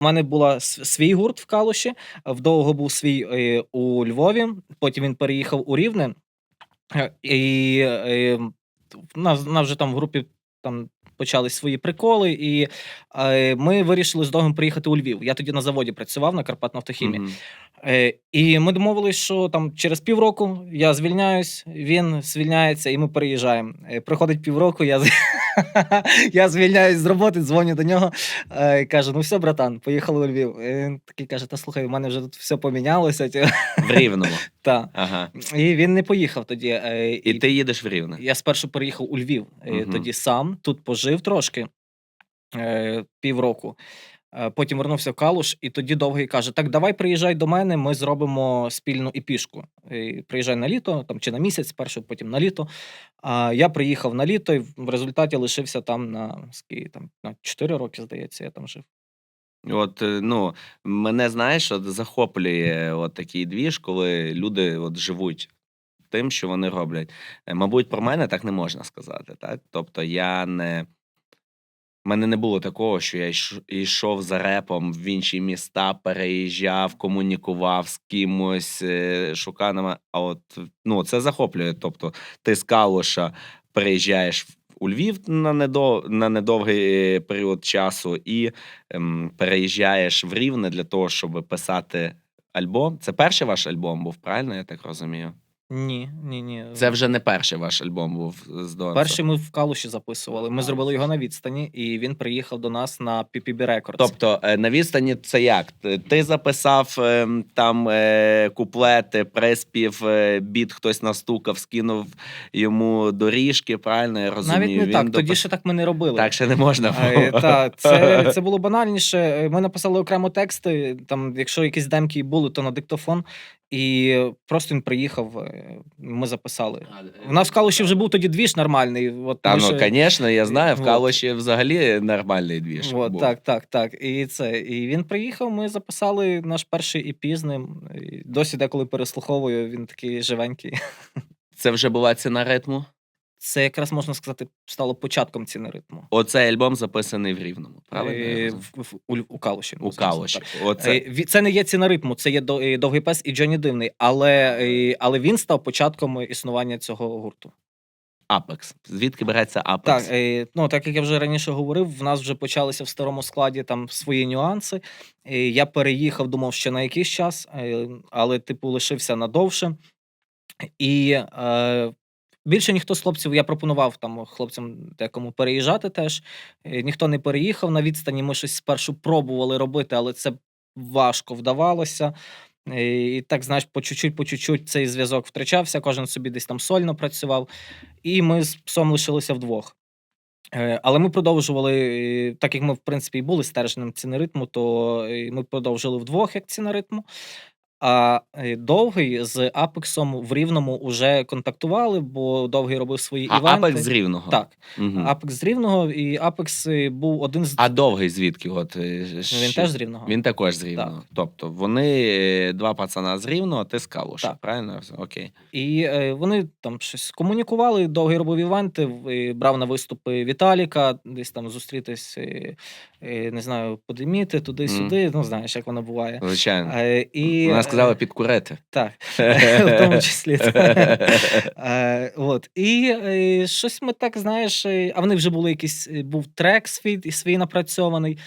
У мене була свій гурт в Калуші, вдовго був свій е, у Львові, потім він переїхав у Рівне. Е, І е, в нас, нас вже там в групі там почались свої приколи, і е, ми вирішили з Догом приїхати у Львів. Я тоді на заводі працював на Карпатнафтохімії. Мгм. Е, і ми домовились, що там через півроку я звільняюсь, він звільняється, і ми переїжджаємо. Е, проходить півроку, я, я звільняюсь з роботи, дзвоню до нього. і каже: ну все, братан, поїхали у Львів. І він такий каже: Та слухай, у мене вже тут все помінялося. В Рівному. Та. Ага. І він не поїхав тоді. Е, І ти їдеш в Рівне. я спершу переїхав у Львів, е, тоді сам тут пожив трошки е, півроку. Е, Потім вернувся в Калуш, і тоді довгий каже: Так, давай приїжджай до мене, ми зробимо спільну епішку. І Приїжджай на літо, там чи на місяць, спершу, потім на літо. А я приїхав на літо, і в результаті лишився там на скільки там на 4 роки, здається, я там жив. От, е, ну, мене знаєш, от захоплює от такий двіж, коли люди от живуть тим, що вони роблять. Е, Мабуть, про мене так не можна сказати. Так? Тобто я не. Мене не було такого, що я йш- йшов за репом в інші міста, переїжджав, комунікував з кимось, е, шукав. нама- А от ну, це захоплює. Тобто, ти з Калуша переїжджаєш у Львів на, недов... на недовгий е, період часу і ем, переїжджаєш в Рівне для того, щоб писати альбом. Це перший ваш альбом був, правильно? Я так розумію. Ні, ні, ні. Це вже не перший ваш альбом був з Донцем. Перший ми в Калуші записували. Ми зробили його на відстані, і він приїхав до нас на PPB Records. Тобто е, на відстані це як? Ти записав ем, там е, куплети, приспів, е, біт хтось настукав, скинув йому доріжки, правильно я розумію? Навіть не Він так. Тоді допис- ще так ми не робили. Так ще не можна було. Та, це, це було банальніше. Ми написали окремо тексти. Там, якщо якісь демки були, то на диктофон. І просто він приїхав, ми записали. У нас в Калуші вже був тоді двіж нормальний. От, Та ну, ще- звісно, я знаю, в Вот. Калуші взагалі нормальний двіж. От, був. так, так, так. І це. І він приїхав, ми записали наш перший EP з ним. І досі деколи переслуховую, він такий живенький. Це вже була ціна ритму. Це якраз можна сказати стало початком ціни ритму. Оцей альбом записаний в Рівному. Правильно? Е, в, в, у, у Калуші. У Калуші. Оце. Е, Це не є ціна ритму, це є е, довгий пес і Джоні Дивний, але, але він став початком існування цього гурту. Апекс. Звідки береться Апекс? Так, ну так як я вже раніше говорив, в нас вже почалися в старому складі там свої нюанси. Я переїхав, думав, що на якийсь час, але типу лишився надовше. І е, більше ніхто з хлопців, я пропонував там хлопцям декому переїжджати теж. Е, Ніхто не переїхав на відстані. Ми щось спершу пробували робити, але це важко вдавалося. Е, І так, знаєш, по чуть-чуть, по чуть-чуть цей зв'язок втрачався, кожен собі десь там сольно працював, і ми з псом лишилися вдвох. Е, Але ми продовжували, так як ми, в принципі, і були стержнем ціни ритму, то ми продовжили вдвох як ціна ритму. А е, довгий з Апексом в Рівному вже контактували, бо довгий робив свої А івенти. Апекс з Рівного. Так, Мгм. Апекс з Рівного, і Апекс е, був один з А довгий звідки? От, е, Ну, ж- він теж з Рівного. Він також з Рівного. Тобто вони е, два пацана з Рівного, ти з Калуша, Так. правильно? Окей. І е, вони там щось комунікували, довгий робив івенти, в- і брав на виступи Віталіка, десь там зустрітись, е, е, не знаю, подиміти туди-сюди. Ну, знаєш, як воно буває. Звичайно. Е, і, Вона сказала підкурити. Так, в тому числі. Е, от. І е, щось ми так, знаєш, е, а вони вже були якийсь, був трек свій, свій напрацьований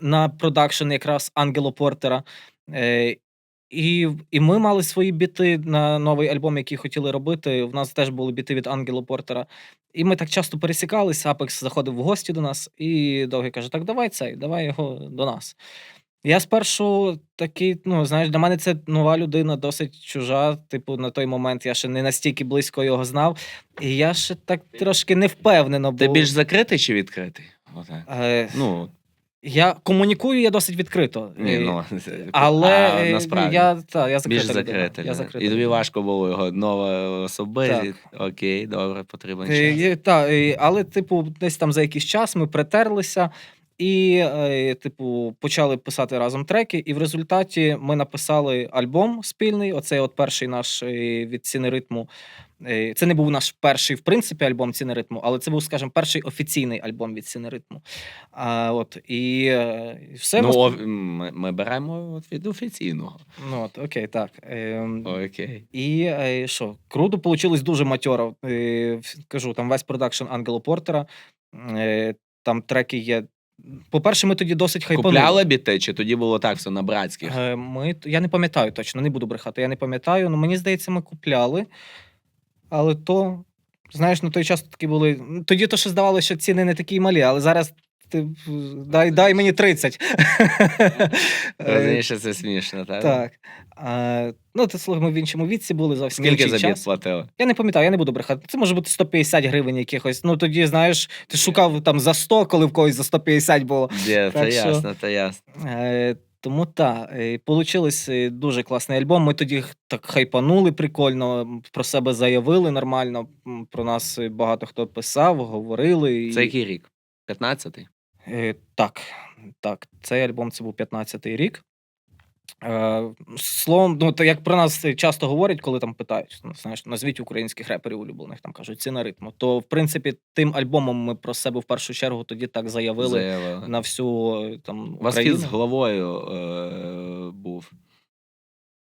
на продакшн якраз Ангело Портера. І, і ми мали свої біти на новий альбом, який хотіли робити. У нас теж були біти від Ангело Портера. І ми так часто пересікалися. Апекс заходив в гості до нас, і довгий каже: Так, давай цей, давай його до нас. Я спершу такий, ну знаєш, для мене це нова людина, досить чужа. Типу, на той момент я ще не настільки близько його знав. І я ще так трошки не впевнено був. Ти більш закритий чи відкритий? Отак. Е, Ну, я комунікую я досить відкрито. ні, Е, ну, але а, е, насправді. я, та, я Більш закрита закритий. Я закрита І тобі важко було його нова особистість. Окей, добре, потрібен Е, час. є- та, е, але, типу, десь там за якийсь час ми притерлися. І, е, типу, почали писати разом треки. І в результаті ми написали альбом спільний. Оцей от перший наш е, від ціни ритму. Е, Це не був наш перший, в принципі, альбом ціни ритму, але це був, скажімо, перший офіційний альбом від ціни ритму. А, от, і, і все. ну, ми ми, ми беремо от від офіційного. ну, от, окей, так. Ем, Окей. і що, круто, получилось дуже матьоро. Кажу, там весь продакшн Ангело Портера. Там треки є. По-перше, ми тоді досить хайпанули. Купляли біти, чи тоді було так все на братських? Е, Ми, я не пам'ятаю точно, не буду брехати. Я не пам'ятаю. Ну, мені здається, ми купляли. Але то, знаєш, на той час такі були. Тоді то ще здавалося, що ціни не такі малі, але зараз ти дай, дай мені 30. Е, Розумієш, це смішно, так? Так. А, ну, ти слухай, ми в іншому віці були зовсім Скільки за біт платили? Я не пам'ятаю, я не буду брехати. Це може бути 150 гривень якихось. Ну тоді, знаєш, ти шукав там за 100, коли в когось за 150 було. Де, Так це що- ясно, це ясно. Е, тому так, е, получилось е, дуже класний альбом. Ми тоді так хайпанули прикольно, про себе заявили нормально. Про нас багато хто писав, говорили. І... Це який рік? 15-й? Е, так, так, цей альбом це був 15-й рік. Е, словом, ну, то як про нас е, часто говорять, коли там питають, ну, знаєш, назвіть українських реперів улюблених, там кажуть, ціна ритму. То, в принципі, тим альбомом ми про себе в першу чергу тоді так заявили Заявили. на всю е, там вас Україну. з головою е, був.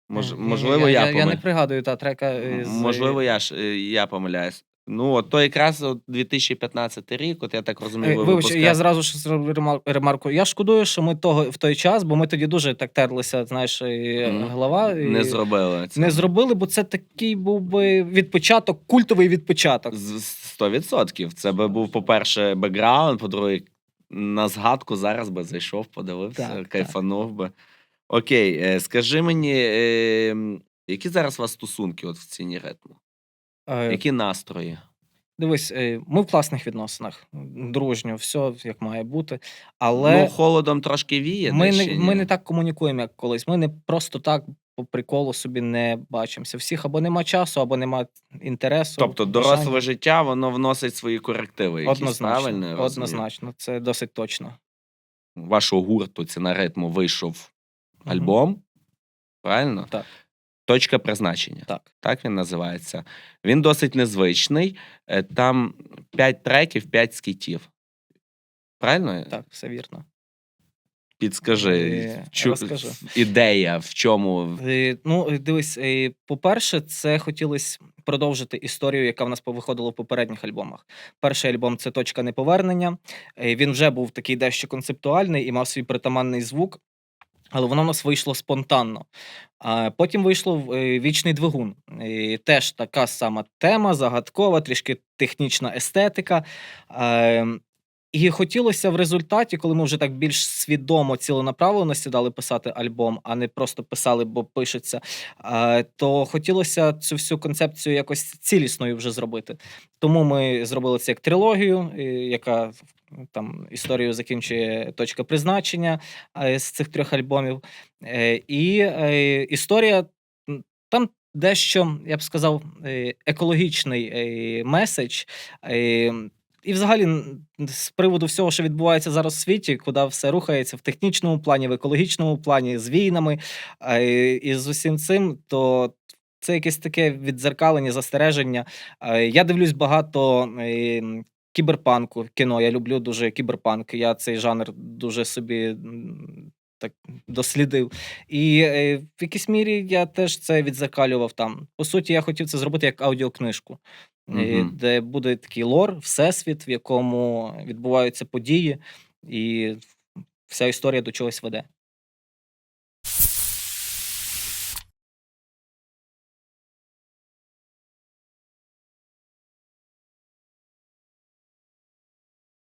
Мож, можливо, я, я, я, я не пригадую та трека. е, з- Можливо, я ж е, я помиляюсь. Ну, от то якраз от 2015 рік, от я так Е, розумію, ви Вибач, випускали- я зразу ж зроблю ремар- ремарку. Я шкодую, що ми того в той час, бо ми тоді дуже так терлися, знаєш, і Мгм. голова. І... не зробили це. Не зробили, бо це такий був би відпочаток, культовий відпочаток. З- 100%. Це би був, по-перше, бекграунд, по-друге, на згадку зараз би зайшов, подивився, Так, так. кайфанув би. Окей, е, скажи мені, е, м, які зараз у вас стосунки от в ціні ритму? Е, Які настрої? Дивись, е, ми в класних відносинах, дружньо, все як має бути. Але Ну, холодом трошки віє. ми, десь не, чи ми не так комунікуємо, як колись. Ми не просто так по приколу собі не бачимося. Всіх або нема часу, або нема інтересу. Тобто бажання. доросле життя, воно вносить свої корективи. Якісь, Однозначно, правильно я розумію? однозначно, це досить точно. Вашого гурту ціна ритму вийшов Мгм. альбом. Правильно? Так. Точка призначення. Так. Так він називається. Він досить незвичний. Е, Там 5 треків, 5 скітів. Правильно? Так, все вірно. Підскажи, Е, чу- ідея, в чому. Е, Ну, дивись, по-перше, це хотілося продовжити історію, яка в нас повиходила в попередніх альбомах. Перший альбом це точка неповернення. Він вже був такий дещо концептуальний і мав свій притаманний звук. Але воно в нас вийшло спонтанно. А потім вийшло е, вічний двигун. І теж така сама тема, загадкова, трішки технічна естетика. І хотілося в результаті, коли ми вже так більш свідомо, ціленаправлено сідали писати альбом, а не просто писали, бо пишеться, то хотілося цю всю концепцію якось цілісною вже зробити. Тому ми зробили це як трилогію, е, яка там історію закінчує точка призначення е, з цих трьох альбомів. Е, І е, історія там дещо, я б сказав, екологічний меседж. І взагалі, з приводу всього, що відбувається зараз у світі, куди все рухається в технічному плані, в екологічному плані, з війнами і з усім цим, то це якесь таке віддзеркалення, застереження. Я дивлюсь багато кіберпанку кіно. Я люблю дуже кіберпанк. Я цей жанр дуже собі м, так дослідив. І е, в якійсь мірі я теж це відзеркалював там. По суті, я хотів це зробити як аудіокнижку, е, Мгм. де буде такий лор, всесвіт, в якому відбуваються події, і вся історія до чогось веде.